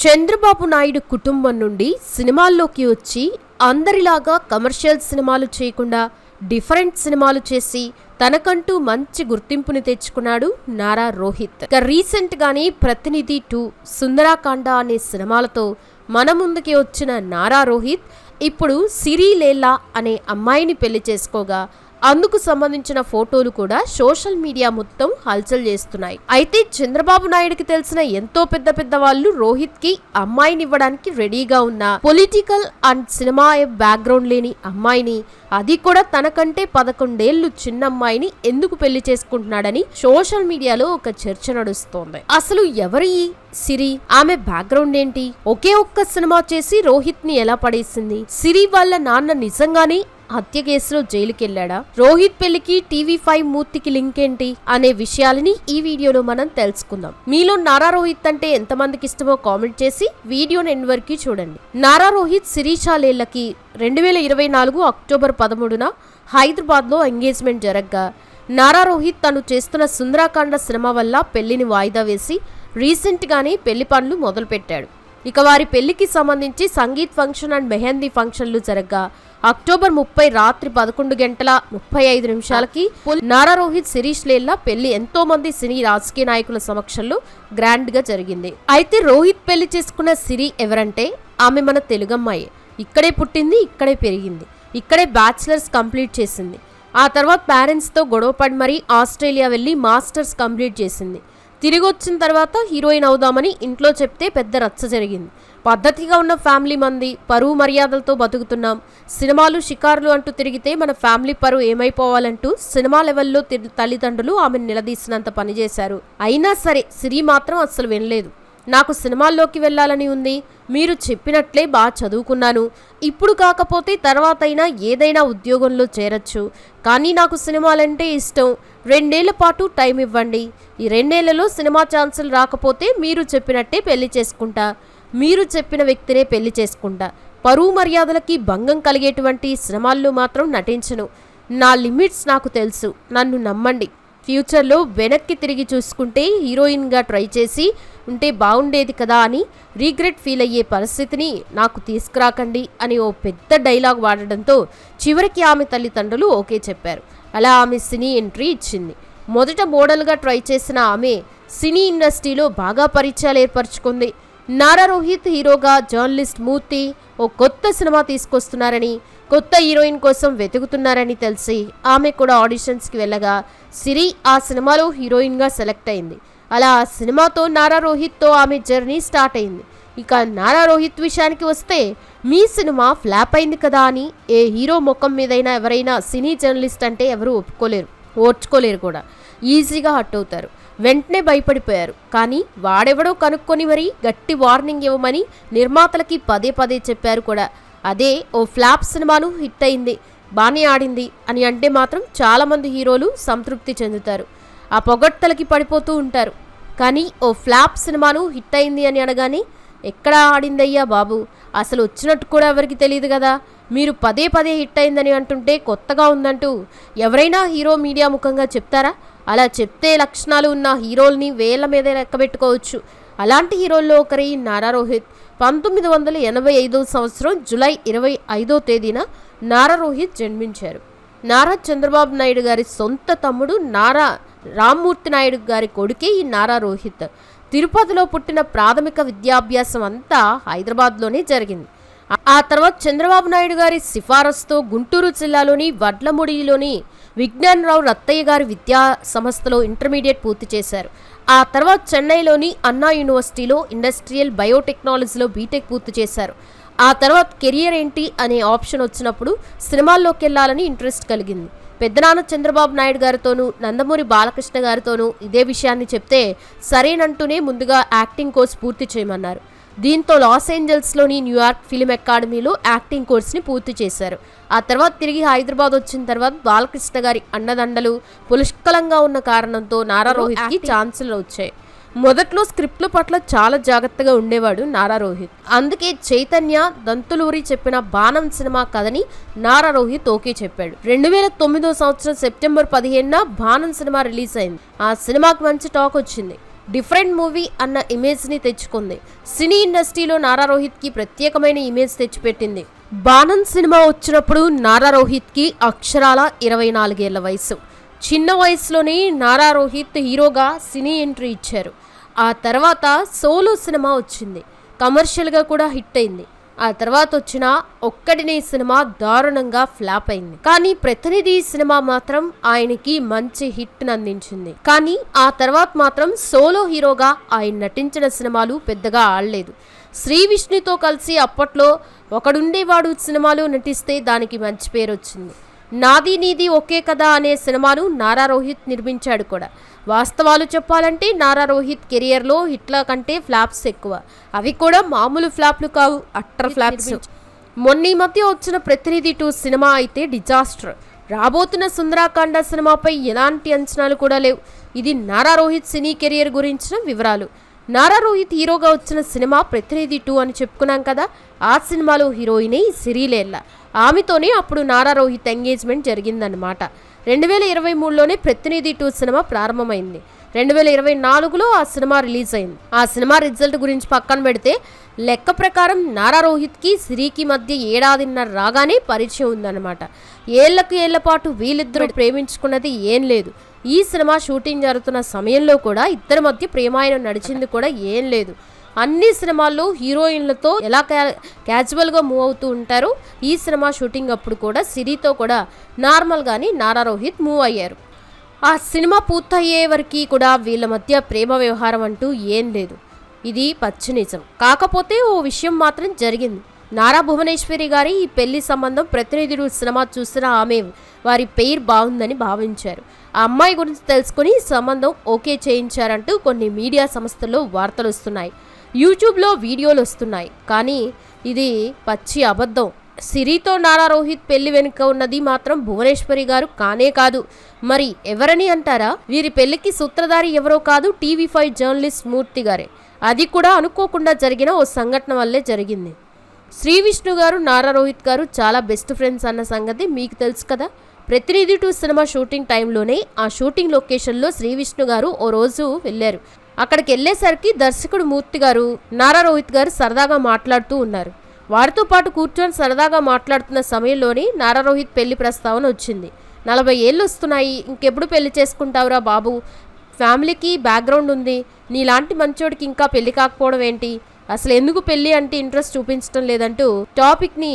చంద్రబాబు నాయుడు కుటుంబం నుండి సినిమాల్లోకి వచ్చి అందరిలాగా కమర్షియల్ సినిమాలు చేయకుండా డిఫరెంట్ సినిమాలు చేసి తనకంటూ మంచి గుర్తింపుని తెచ్చుకున్నాడు నారా రోహిత్. ఇక రీసెంట్ గానే ప్రతినిధి టూ సుందరాకాండ అనే సినిమాలతో మన ముందుకి వచ్చిన నారా రోహిత్ ఇప్పుడు సిరి లేలా అనే అమ్మాయిని పెళ్ళి చేసుకోగా అందుకు సంబంధించిన ఫోటోలు కూడా సోషల్ మీడియా మొత్తం హల్చల్ చేస్తున్నాయి. అయితే చంద్రబాబు నాయుడుకి తెలిసిన ఎంతో పెద్ద పెద్ద వాళ్ళు రోహిత్కి అమ్మాయిని ఇవ్వడానికి రెడీగా ఉన్న పొలిటికల్ అండ్ సినిమా బ్యాక్గ్రౌండ్ లేని అమ్మాయిని అది కూడా తనకంటే పదకొండేళ్ళు చిన్న అమ్మాయిని ఎందుకు పెళ్ళి చేసుకుంటున్నాడని సోషల్ మీడియాలో ఒక చర్చ నడుస్తోంది. అసలు ఎవరి సిరి? ఆమె బ్యాక్గ్రౌండ్ ఏంటి? ఒకే ఒక్క సినిమా చేసి రోహిత్ని ఎలా పడేసింది? సిరి వాళ్ళ నాన్న నిజంగానే హత్య కేసులో జైలుకెళ్ళాడా రోహిత్ పెళ్ళికి టీవీ ఫైవ్ మూర్తికి లింక్ ఏంటి అనే విషయాలని ఈ వీడియోలో మనం తెలుసుకుందాం. మీలో నారా రోహిత్ అంటే ఎంతమందికి ఇష్టమో కామెంట్ చేసి వీడియోని ఎండ్ వరకు చూడండి. నారా రోహిత్ శిరీషాలేళ్ళకి రెండు వేల ఇరవై నాలుగు అక్టోబర్ పదమూడున హైదరాబాద్లో ఎంగేజ్మెంట్ జరగ్గా. నారా రోహిత్ తను చేస్తున్న సుందరాకాండ సినిమా వల్ల పెళ్ళిని వాయిదా వేసి రీసెంట్గానే పెళ్ళి పనులు మొదలుపెట్టాడు. ఇక వారి పెళ్ళికి సంబంధించి సంగీత్ ఫంక్షన్ అండ్ మెహందీ ఫంక్షన్లు జరగ్గా. అక్టోబర్ ముప్పై రాత్రి పదకొండు గంటల ముప్పై ఐదు నిమిషాలకి నారా రోహిత్ శిరీష్ లేల్లా పెళ్ళి ఎంతో మంది సినీ రాజకీయ నాయకుల సమక్షంలో గ్రాండ్గా జరిగింది. అయితే రోహిత్ పెళ్ళి చేసుకున్న సిరి ఎవరంటే ఆమె మన తెలుగమ్మాయి. ఇక్కడే పుట్టింది ఇక్కడే పెరిగింది. ఇక్కడే బ్యాచిలర్స్ కంప్లీట్ చేసింది. ఆ తర్వాత పేరెంట్స్తో గొడవపడి మరీ ఆస్ట్రేలియా వెళ్ళి మాస్టర్స్ కంప్లీట్ చేసింది. తిరిగి వచ్చిన తర్వాత హీరోయిన్ అవుదామని ఇంట్లో చెప్తే పెద్ద రచ్చ జరిగింది. పద్ధతిగా ఉన్న ఫ్యామిలీ మంది పరువు మర్యాదలతో బతుకుతున్నాం. సినిమాలు షికారులు అంటూ తిరిగితే మన ఫ్యామిలీ పరువు ఏమైపోవాలంటూ సినిమా లెవెల్లో తల్లిదండ్రులు ఆమెను నిలదీసినంత పనిచేశారు అయినా సరే సిరి మాత్రం అస్సలు వినలేదు. నాకు సినిమాల్లోకి వెళ్ళాలని ఉంది. మీరు చెప్పినట్లే బాగా చదువుకున్నాను. ఇప్పుడు కాకపోతే తర్వాత అయినా ఏదైనా ఉద్యోగంలో చేరచ్చు. కానీ నాకు సినిమాలంటే ఇష్టం. రెండేళ్ళ పాటు టైం ఇవ్వండి. ఈ రెండేళ్ళలో సినిమా ఛాన్సులు రాకపోతే మీరు చెప్పినట్టే పెళ్ళి చేసుకుంటా. మీరు చెప్పిన వ్యక్తినే పెళ్ళి చేసుకుంటా. పరువు మర్యాదలకి భంగం కలిగేటువంటి సినిమాల్లో మాత్రం నటించను. నా లిమిట్స్ నాకు తెలుసు. నన్ను నమ్మండి. ఫ్యూచర్లో వెనక్కి తిరిగి చూసుకుంటే హీరోయిన్గా ట్రై చేసి ఉంటే బాగుండేది కదా అని రీగ్రెట్ ఫీల్ అయ్యే పరిస్థితిని నాకు తీసుకురాకండి అని ఓ పెద్ద డైలాగ్ వాడడంతో చివరికి ఆమె తల్లిదండ్రులు ఓకే చెప్పారు. అలా ఆమె సినీ ఎంట్రీ ఇచ్చింది. మొదట మోడల్గా ట్రై చేసిన ఆమె సినీ ఇండస్ట్రీలో బాగా పరిచయాలు ఏర్పరచుకుంది. నారా రోహిత్ హీరోగా జర్నలిస్ట్ మూర్తి ఓ కొత్త సినిమా తీసుకొస్తున్నారని కొత్త హీరోయిన్ కోసం వెతుకుతున్నారని తెలిసి ఆమె కూడా ఆడిషన్స్కి వెళ్ళగా సిరి ఆ సినిమాలో హీరోయిన్గా సెలెక్ట్ అయింది. అలా ఆ సినిమాతో నారా రోహిత్తో ఆమె జర్నీ స్టార్ట్ అయింది. ఇక నారా రోహిత్ విషయానికి వస్తే మీ సినిమా ఫ్లాప్ అయింది కదా అని ఏ హీరో ముఖం మీదైనా ఎవరైనా సినీ జర్నలిస్ట్ అంటే ఎవరు ఒప్పుకోలేరు ఓర్చుకోలేరు కూడా. ఈజీగా హట్ అవుతారు. వెంటనే భయపడిపోయారు. కానీ వాడెవడో కనుక్కొని మరీ గట్టి వార్నింగ్ ఇవ్వమని నిర్మాతలకి పదే పదే చెప్పారు కూడా. అదే ఓ ఫ్లాప్ సినిమాను హిట్ అయింది బాగానే ఆడింది అని అంటే మాత్రం చాలామంది హీరోలు సంతృప్తి చెందుతారు. ఆ పొగడ్తలకి పడిపోతూ ఉంటారు. కానీ ఓ ఫ్లాప్ సినిమాను హిట్ అయింది అని అనగానే ఎక్కడ ఆడిందయ్యా బాబు? అసలు వచ్చినట్టు కూడా ఎవరికి తెలియదు కదా? మీరు పదే పదే హిట్ అయిందని అంటుంటే కొత్తగా ఉందంటూ ఎవరైనా హీరో మీడియా ముఖంగా చెప్తారా? అలా చెప్తే లక్షణాలు ఉన్న హీరోల్ని వేల మీద లెక్కబెట్టుకోవచ్చు. అలాంటి హీరోల్లో ఒకరి నారా రోహిత్. పంతొమ్మిది వందల ఎనభై ఐదో సంవత్సరం జులై ఇరవై ఐదో తేదీన నారా రోహిత్ జన్మించారు. నారా చంద్రబాబు నాయుడు గారి సొంత తమ్ముడు నారా రామ్మూర్తి నాయుడు గారి కొడుకే ఈ నారా రోహిత్. తిరుపతిలో పుట్టిన ప్రాథమిక విద్యాభ్యాసం అంతా హైదరాబాద్లోనే జరిగింది. ఆ- ఆ తర్వాత చంద్రబాబు నాయుడు గారి సిఫారసుతో గుంటూరు జిల్లాలోని వడ్లముడిలోని విజ్ఞానరావు రత్తయ్య గారి విద్యా సంస్థలో ఇంటర్మీడియట్ పూర్తి చేశారు. ఆ తర్వాత చెన్నైలోని అన్నా యూనివర్సిటీలో ఇండస్ట్రియల్ బయోటెక్నాలజీలో బీటెక్ పూర్తి చేశారు. ఆ తర్వాత కెరియర్ ఏంటి అనే ఆప్షన్ వచ్చినప్పుడు సినిమాల్లోకి వెళ్ళాలని ఇంట్రెస్ట్ కలిగింది. పెద్దనాన్న చంద్రబాబు నాయుడు గారితోనూ నందమూరి బాలకృష్ణ గారితోనూ ఇదే విషయాన్ని చెప్తే సరేనంటూనే ముందుగా యాక్టింగ్ కోర్స్ పూర్తి చేయమన్నారు. దీంతో లాస్ ఏంజల్స్లోని న్యూయార్క్ ఫిలిం అకాడమీలో యాక్టింగ్ కోర్స్ని పూర్తి చేశారు. ఆ తర్వాత తిరిగి హైదరాబాద్ వచ్చిన తర్వాత బాలకృష్ణ గారి అండదండలు పుష్కలంగా ఉన్న కారణంతో నారా రోహిత్కి ఛాన్సులు వచ్చాయి. మొదట్లో స్క్రిప్ట్ల పట్ల చాలా జాగ్రత్తగా ఉండేవాడు నారా రోహిత్. అందుకే చైతన్య దంతులూరి చెప్పిన బాణం సినిమా కథని నారా రోహిత్ ఓకే చెప్పాడు. రెండు వేల తొమ్మిదో సంవత్సరం సెప్టెంబర్ పదిహేనున బాణం సినిమా రిలీజ్ అయింది. ఆ సినిమాకి మంచి టాక్ వచ్చింది. డిఫరెంట్ మూవీ అన్న ఇమేజ్ని తెచ్చుకుంది. సినీ ఇండస్ట్రీలో నారా రోహిత్కి ప్రత్యేకమైన ఇమేజ్ తెచ్చిపెట్టింది. బాణం సినిమా వచ్చినప్పుడు నారా రోహిత్కి అక్షరాల ఇరవై నాలుగేళ్ళ వయసు చిన్న వయసులోనే నారా రోహిత్ హీరోగా సినీ ఎంట్రీ ఇచ్చారు. ఆ తర్వాత సోలో సినిమా వచ్చింది. కమర్షియల్గా కూడా హిట్ అయింది. ఆ తర్వాత వచ్చిన ఒక్కడినే సినిమా దారుణంగా ఫ్లాప్ అయింది. కానీ ప్రతినిధి సినిమా మాత్రం ఆయనకి మంచి హిట్ అందించింది కానీ ఆ తర్వాత మాత్రం సోలో హీరోగా ఆయన నటించిన సినిమాలు పెద్దగా ఆడలేదు. శ్రీ విష్ణుతో కలిసి అప్పట్లో ఒకడుండేవాడు సినిమాలు నటిస్తే దానికి మంచి పేరు వచ్చింది నాది నీది ఒకే కదా అనే సినిమాను నారా రోహిత్ నిర్మించాడు కూడా. వాస్తవాలు చెప్పాలంటే నారా రోహిత్ కెరియర్లో హిట్ల కంటే ఫ్లాప్స్ ఎక్కువ. అవి కూడా మామూలు ఫ్లాప్లు కావు అట్టర్ ఫ్లాప్స్. మొన్న ఈ మధ్య వచ్చిన ప్రతినిధి టూ సినిమా అయితే డిజాస్టర్. రాబోతున్న సుందరాకాండ సినిమాపై ఎలాంటి అంచనాలు కూడా లేవు. ఇది నారా రోహిత్ సినీ కెరియర్ గురించిన వివరాలు. నారా రోహిత్ హీరోగా వచ్చిన సినిమా ప్రతినిధి టూ అని చెప్పుకున్నాం కదా ఆ సినిమాలో హీరోయినే సిరిలేళ్ళ. ఆమెతోనే అప్పుడు నారా రోహిత్ ఎంగేజ్మెంట్ జరిగిందన్నమాట. రెండు వేల ఇరవై మూడులోనే ప్రతినిధి టూ సినిమా ప్రారంభమైంది. రెండు వేల ఇరవై నాలుగులో ఆ సినిమా రిలీజ్ అయింది ఆ సినిమా రిజల్ట్ గురించి పక్కన పెడితే లెక్క ప్రకారం నారా రోహిత్కి సిరికి మధ్య ఏడాదిన్నర రాగానే పరిచయం ఉందన్నమాట. ఏళ్ళకు ఏళ్ళ పాటు వీళ్ళిద్దరూ ప్రేమించుకున్నది ఏం లేదు. ఈ సినిమా షూటింగ్ జరుగుతున్న సమయంలో కూడా ఇద్దరి మధ్య ప్రేమాయణం నడిచింది కూడా ఏం లేదు. అన్ని సినిమాల్లో హీరోయిన్లతో ఎలా క్యా క్యాజువల్గా మూవ్ అవుతూ ఉంటారు ఈ సినిమా షూటింగ్ అప్పుడు కూడా సిరితో కూడా నార్మల్గానే నారా రోహిత్ మూవ్ అయ్యారు. ఆ సినిమా పూర్తయ్యే వరకు కూడా వీళ్ళ మధ్య ప్రేమ వ్యవహారం అంటూ ఏం లేదు. ఇది పచ్చి నిజం. కాకపోతే ఓ విషయం మాత్రం జరిగింది. నారా భువనేశ్వరి గారి ఈ పెళ్ళి సంబంధం ప్రతినిధుడు సినిమా చూసిన ఆమె వారి పేరు బాగుందని భావించారు. ఆ అమ్మాయి గురించి తెలుసుకుని సంబంధం ఓకే చేయించారంటూ కొన్ని మీడియా సంస్థల్లో వార్తలు వస్తున్నాయి. యూట్యూబ్లో వీడియోలు వస్తున్నాయి. కానీ ఇది పచ్చి అబద్ధం. సిరితో నారా రోహిత్ పెళ్ళి వెనుక ఉన్నది మాత్రం భువనేశ్వరి గారు కానే కాదు. మరి ఎవరని అంటారా? వీరి పెళ్ళికి సూత్రధారి ఎవరో కాదు టీవీ ఫైవ్ జర్నలిస్ట్ మూర్తి గారే. అది కూడా అనుకోకుండా జరిగిన ఓ సంఘటన వల్లే జరిగింది. శ్రీ విష్ణు గారు నారా రోహిత్ గారు చాలా బెస్ట్ ఫ్రెండ్స్ అన్న సంగతి మీకు తెలుసు కదా? ప్రతినిధి టూ సినిమా షూటింగ్ టైంలోనే ఆ షూటింగ్ లొకేషన్లో శ్రీ విష్ణు గారు ఓ రోజు వెళ్ళారు. అక్కడికి వెళ్ళేసరికి దర్శకుడు మూర్తి గారు నారా రోహిత్ గారు సరదాగా మాట్లాడుతూ ఉన్నారు. వారితో పాటు కూర్చొని సరదాగా మాట్లాడుతున్న సమయంలోనే నారా రోహిత్ పెళ్ళి ప్రస్తావన వచ్చింది. నలభై ఏళ్ళు వస్తున్నాయి ఇంకెప్పుడు పెళ్ళి చేసుకుంటావురా బాబు? ఫ్యామిలీకి బ్యాక్గ్రౌండ్ ఉంది నీలాంటి మంచోడికి ఇంకా పెళ్ళి కాకపోవడం ఏంటి? అసలు ఎందుకు పెళ్ళి అంటే ఇంట్రెస్ట్ చూపించడం లేదంటూ టాపిక్ని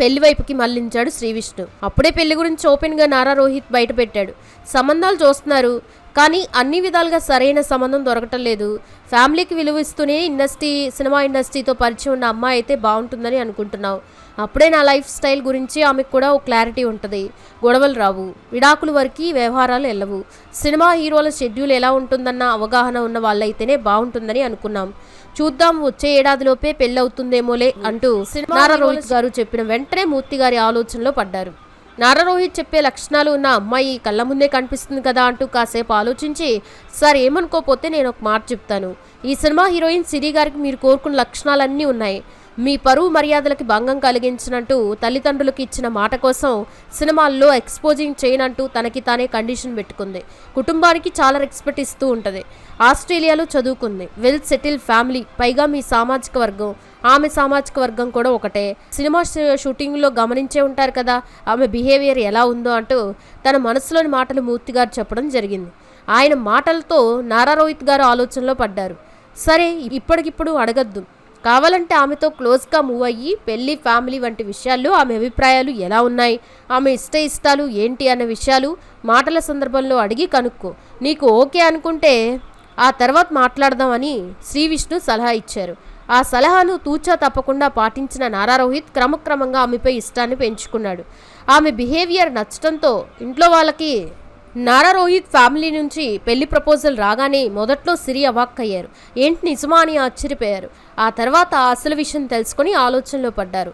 పెళ్ళి వైపుకి మళ్ళించాడు శ్రీ విష్ణు. అప్పుడే పెళ్ళి గురించి ఓపెన్గా నారా రోహిత్ బయట పెట్టాడు. సంబంధాలు చూస్తున్నారు కానీ అన్ని విధాలుగా సరైన సంబంధం దొరకటం లేదు. ఫ్యామిలీకి విలువ ఇస్తూనే ఇండస్ట్రీ సినిమా ఇండస్ట్రీతో పరిచయం ఉన్న అమ్మాయి అయితే బాగుంటుందని అనుకుంటున్నావు. అప్పుడే నా లైఫ్ స్టైల్ గురించి ఆమెకు కూడా ఓ క్లారిటీ ఉంటుంది. గొడవలు రావు. విడాకుల వరకు వ్యవహారాలు వెళ్ళవు సినిమా హీరోల షెడ్యూల్ ఎలా ఉంటుందన్న అవగాహన ఉన్న వాళ్ళైతేనే బాగుంటుందని అనుకున్నాం. చూద్దాం వచ్చే ఏడాదిలోపే పెళ్ళవుతుందేమోలే అంటూ నారా రోహిత్ గారు చెప్పిన వెంటనే మూర్తి గారి ఆలోచనలో పడ్డారు. నారా రోహిత్ చెప్పే లక్షణాలు ఉన్న అమ్మాయి కళ్ళ ముందే కనిపిస్తుంది కదా అంటూ కాసేపు ఆలోచించి సార్ ఏమనుకోపోతే నేను ఒక మాట చెప్తాను. ఈ సినిమా హీరోయిన్ సిరి గారికి మీరు కోరుకున్న లక్షణాలన్నీ ఉన్నాయి. మీ పరువు మర్యాదలకి భంగం కలిగించినట్టు తల్లిదండ్రులకు ఇచ్చిన మాట కోసం సినిమాల్లో ఎక్స్పోజింగ్ చేయనంటూ తనకి తానే కండిషన్ పెట్టుకుంది. కుటుంబానికి చాలా రెస్పెక్ట్ ఇస్తూ ఉంటుంది. ఆస్ట్రేలియాలో చదువుకుంది. వెల్ సెటిల్ ఫ్యామిలీ పైగా మీ సామాజిక వర్గం. ఆమె సామాజిక వర్గం కూడా ఒకటే. సినిమా షూటింగ్లో గమనించే ఉంటారు కదా ఆమె బిహేవియర్ ఎలా ఉందో అంటూ తన మనసులోని మాటలు మూర్తి గారు చెప్పడం జరిగింది. ఆయన మాటలతో నారా రోహిత్ గారు ఆలోచనలో పడ్డారు. సరే ఇప్పటికిప్పుడు అడగద్దు. కావాలంటే ఆమెతో క్లోజ్గా మూవ్ అయ్యి పెళ్ళి ఫ్యామిలీ వంటి విషయాల్లో ఆమె అభిప్రాయాలు ఎలా ఉన్నాయి? ఆమె ఇష్ట ఇష్టాలు ఏంటి అన్న విషయాలు మాటల సందర్భంలో అడిగి కనుక్కో. నీకు ఓకే అనుకుంటే ఆ తర్వాత మాట్లాడదామని శ్రీ విష్ణు సలహా ఇచ్చారు. ఆ సలహాను తూచా తప్పకుండా పాటించిన నారా రోహిత్ క్రమక్రమంగా ఆమెపై ఇష్టాన్ని పెంచుకున్నాడు. ఆమె బిహేవియర్ నచ్చడంతో ఇంట్లో వాళ్ళకి నారా రోహిత్ ఫ్యామిలీ నుంచి పెళ్ళి ప్రపోజల్ రాగానే మొదట్లో సిరి అవాక్కయ్యారు ఏంటి నిజమా అని ఆశ్చర్యపోయారు. ఆ తర్వాత అసలు విషయం తెలుసుకొని ఆలోచనలో పడ్డారు.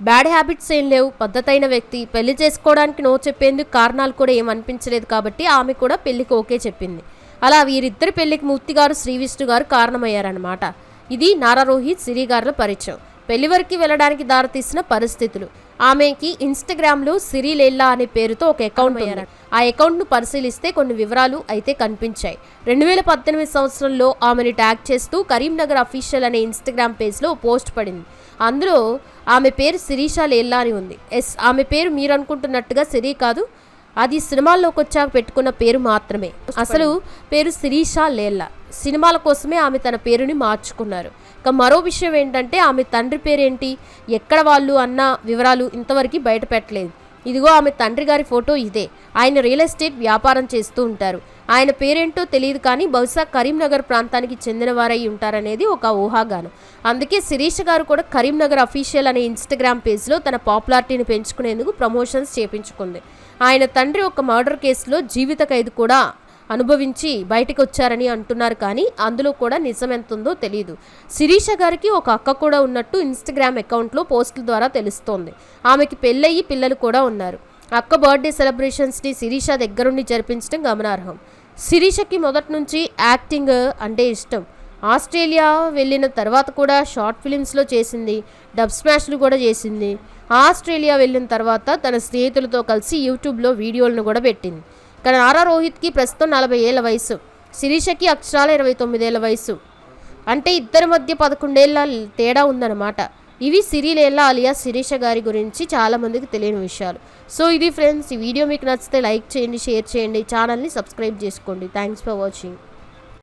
బ్యాడ్ హ్యాబిట్స్ ఏం లేవు. పద్ధతైన వ్యక్తి పెళ్ళి చేసుకోవడానికి నో చెప్పేందుకు కారణాలు కూడా ఏమనిపించలేదు కాబట్టి ఆమె కూడా పెళ్ళికి ఓకే చెప్పింది. అలా వీరిద్దరి పెళ్ళికి మూర్తి గారు శ్రీ విష్ణు గారు కారణమయ్యారన్నమాట. ఇది నారా రోహిత్ సిరి గారుల పరిచయం. పెళ్ళి వరకు వెళ్ళడానికి దారితీసిన పరిస్థితులు. ఆమెకి ఇన్స్టాగ్రామ్లో సిరిలేల్లా అనే పేరుతో ఒక అకౌంట్ ఉంది. ఆ అకౌంట్ను పరిశీలిస్తే కొన్ని వివరాలు అయితే కనిపించాయి. రెండు వేల పద్దెనిమిది సంవత్సరంలో ఆమెని ట్యాగ్ చేస్తూ కరీంనగర్ అఫీషియల్ అనే ఇన్స్టాగ్రామ్ పేజ్లో పోస్ట్ పడింది. అందులో ఆమె పేరు శిరీష లేల్లా అని ఉంది. ఎస్ ఆమె పేరు మీరు అనుకుంటున్నట్టుగా సిరి కాదు. అది సినిమాల్లోకి వచ్చాక పెట్టుకున్న పేరు మాత్రమే. అసలు పేరు శిరీష లేల్లా. సినిమాల కోసమే ఆమె తన పేరుని మార్చుకున్నారు. ఇక మరో విషయం ఏంటంటే ఆమె తండ్రి పేరేంటి ఎక్కడ వాళ్ళు అన్న వివరాలు ఇంతవరకు బయట పెట్టలేదు. ఇదిగో ఆమె తండ్రి గారి ఫోటో ఇదే. ఆయన రియల్ ఎస్టేట్ వ్యాపారం చేస్తూ ఉంటారు. ఆయన పేరేంటో తెలియదు కానీ బహుశా కరీంనగర్ ప్రాంతానికి చెందినవారై ఉంటారనేది ఒక ఊహాగానం. అందుకే శిరీష గారు కూడా కరీంనగర్ అఫీషియల్ అనే ఇన్స్టాగ్రామ్ పేజ్లో తన పాపులారిటీని పెంచుకునేందుకు ప్రమోషన్స్ చేపించుకుంది. ఆయన తండ్రి ఒక మర్డర్ కేసులో జీవిత ఖైదు కూడా అనుభవించి బయటకు వచ్చారని అంటున్నారు కానీ అందులో కూడా నిజం ఎంత ఉందో తెలియదు శిరీష గారికి ఒక అక్క కూడా ఉన్నట్టు ఇన్స్టాగ్రామ్ అకౌంట్లో పోస్టుల ద్వారా తెలుస్తోంది. ఆమెకి పెళ్ళయి పిల్లలు కూడా ఉన్నారు. అక్క బర్త్డే సెలబ్రేషన్స్ని శిరీష దగ్గరుండి జరిపించడం గమనార్హం. శిరీషకి మొదటి నుంచి యాక్టింగ్ అంటే ఇష్టం. ఆస్ట్రేలియా వెళ్ళిన తర్వాత కూడా షార్ట్ ఫిలిమ్స్లో చేసింది డబ్ స్మాష్లు కూడా చేసింది. ఆస్ట్రేలియా వెళ్ళిన తర్వాత తన స్నేహితులతో కలిసి యూట్యూబ్లో వీడియోలను కూడా పెట్టింది. ఇక్కడ నారా రోహిత్కి ప్రస్తుతం నలభై ఏళ్ళ వయసు శిరీషకి అక్షరాల ఇరవై తొమ్మిదేళ్ళ వయసు అంటే ఇద్దరి మధ్య పదకొండేళ్ళ తేడా ఉందన్నమాట. ఇవి సిరిలేళ్ళ అలియా శిరీష గారి గురించి చాలామందికి తెలియని విషయాలు. సో ఇది ఫ్రెండ్స్ ఈ వీడియో మీకు నచ్చితే లైక్ చేయండి షేర్ చేయండి ఛానల్ని సబ్స్క్రైబ్ చేసుకోండి. Thanks for watching.